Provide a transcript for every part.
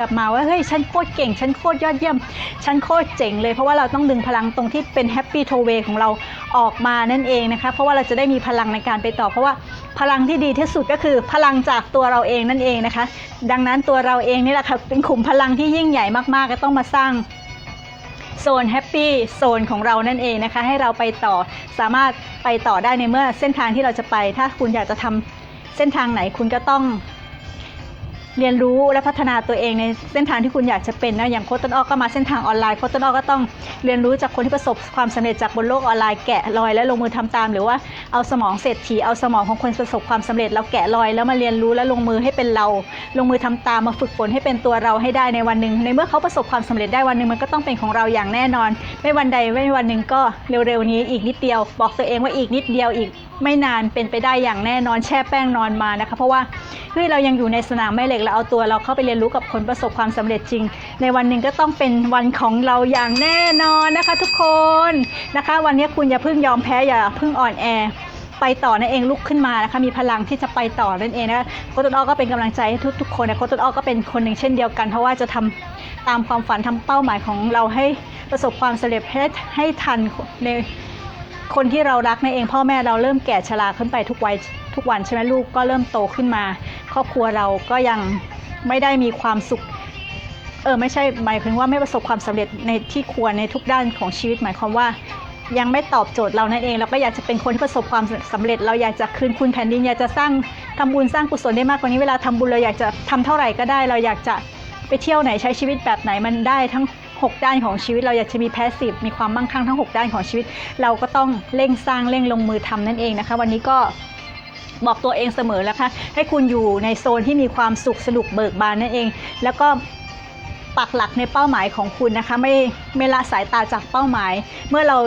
กลับมาว่าเฮ้ยฉันโคตรเก่ง ฉันโคตรยอดเยี่ยม ฉันโคตรเจ๋งเลย เพราะว่าเราต้องดึงพลังตรงที่เป็นแฮปปี้โทเวของเราออกมานั่นเองนะคะเพราะว่าเราจะได้มีพลังในการไปต่อ เพราะว่าพลังที่ดีที่สุดก็คือพลังจากตัวเราเองนั่นเองนะคะ ดังนั้นตัวเราเองนี่แหละค่ะเป็นขุมพลังที่ยิ่งใหญ่มากๆ ก็ต้องมาสร้างโซนแฮปปี้โซนของเรานั่นเองนะคะ ให้เราไปต่อสามารถไปต่อได้ในเมื่อเส้นทางที่เราจะไป ถ้าคุณอยากจะทำเส้นทางไหนคุณก็ต้อง เรียนรู้และพัฒนาตัวเองในเส้นทางที่คุณอยากจะเป็นนะอย่างโคตต้นอ้อก็มาเส้นทางออนไลน์โคตต้นอ้อก็ต้องเรียนรู้จากคนที่ประสบความสำเร็จจากบนโลกออนไลน์แกะรอยและลงมือทำตาม หรือว่าเอาสมองเศรษฐีเอาสมองของคนประสบความสำเร็จเราแกะรอยแล้วมาเรียนรู้และลงมือให้เป็นเรา ลงมือทำตามมาฝึกฝนให้เป็นตัวเราให้ได้ในวันหนึ่งในเมื่อเขาประสบความสำเร็จได้วันหนึ่งมันก็ต้องเป็นของเราอย่างแน่นอน ไม่วันใดไม่วันหนึ่งก็เร็วๆนี้อีกนิดเดียว บอกตัวเองว่าอีกนิดเดียวอีกไม่นานเป็นไปได้อย่างแน่นอนแช่แป้งนอนมานะคะเพราะว่าเฮ้ยเรายังอยู่ในสนามแม่เหล็กเราเอาตัวเราเข้าไปเรียนรู้กับคนประสบความสำเร็จจริง ในวันหนึ่งก็ต้องเป็นวันของเราอย่างแน่นอนนะคะทุกคนนะคะ วันนี้คุณอย่าเพิ่งยอมแพ้อย่าเพิ่งอ่อนแอไปต่อนั่นเองลุกขึ้นมานะคะมีพลังที่จะไปต่อนั่นเองนะคะโคตรอ้อก็เป็นกำลังใจให้ทุกๆคนนะโคตรอ้อก็เป็นคนหนึ่งเช่นเดียวกัน เพราะว่าจะทำตามความฝันทำเป้าหมายของเราให้ประสบความสำเร็จให้ให้ทันในคนที่เรารักนั่นเอง พ่อแม่เราเริ่มแก่ชราขึ้นไปทุกวัยทุกวันใช่ไหมลูกก็เริ่มโตขึ้นมา ครอบครัวเราก็ยังไม่ได้มีความสุข เออไม่ใช่หมายถึงว่าไม่ประสบความสำเร็จในที่ควรในทุกด้านของชีวิต หมายความว่ายังไม่ตอบโจทย์เรานั่นเองเราก็อยากจะเป็นคนที่ประสบความสำเร็จ เราอยากจะคืนคุณแผ่นดินอยากจะสร้างทำบุญสร้างกุศลได้มากกว่านี้เวลาทำบุญเราอยากจะทำเท่าไหร่ก็ได้ เราอยากจะไปเที่ยวไหนใช้ชีวิตแบบไหนมันได้ทั้ง 6 ด้านของชีวิต เราอยากจะมีแพสซีฟมีความมั่งคั่งทั้ง 6 ด้านของชีวิต เราก็ต้องเร่งสร้างเร่งลงมือทำนั่นเองนะคะ วันนี้ก็ บอกตัวเองเสมอแล้วค่ะให้คุณอยู่ในโซนที่มีความสุขสนุกเบิกบานนั่นเอง แล้วก็ปักหลักในเป้าหมายของคุณนะคะ ไม่ไม่ละสายตาจากเป้าหมาย เมื่อเรา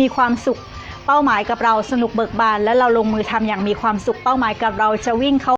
มีความสุขเป้าหมายกับเราสนุกเบิกบาน แล้วเราลงมือทำอย่างมีความสุขเป้าหมายกับเราจะวิ่งเข้า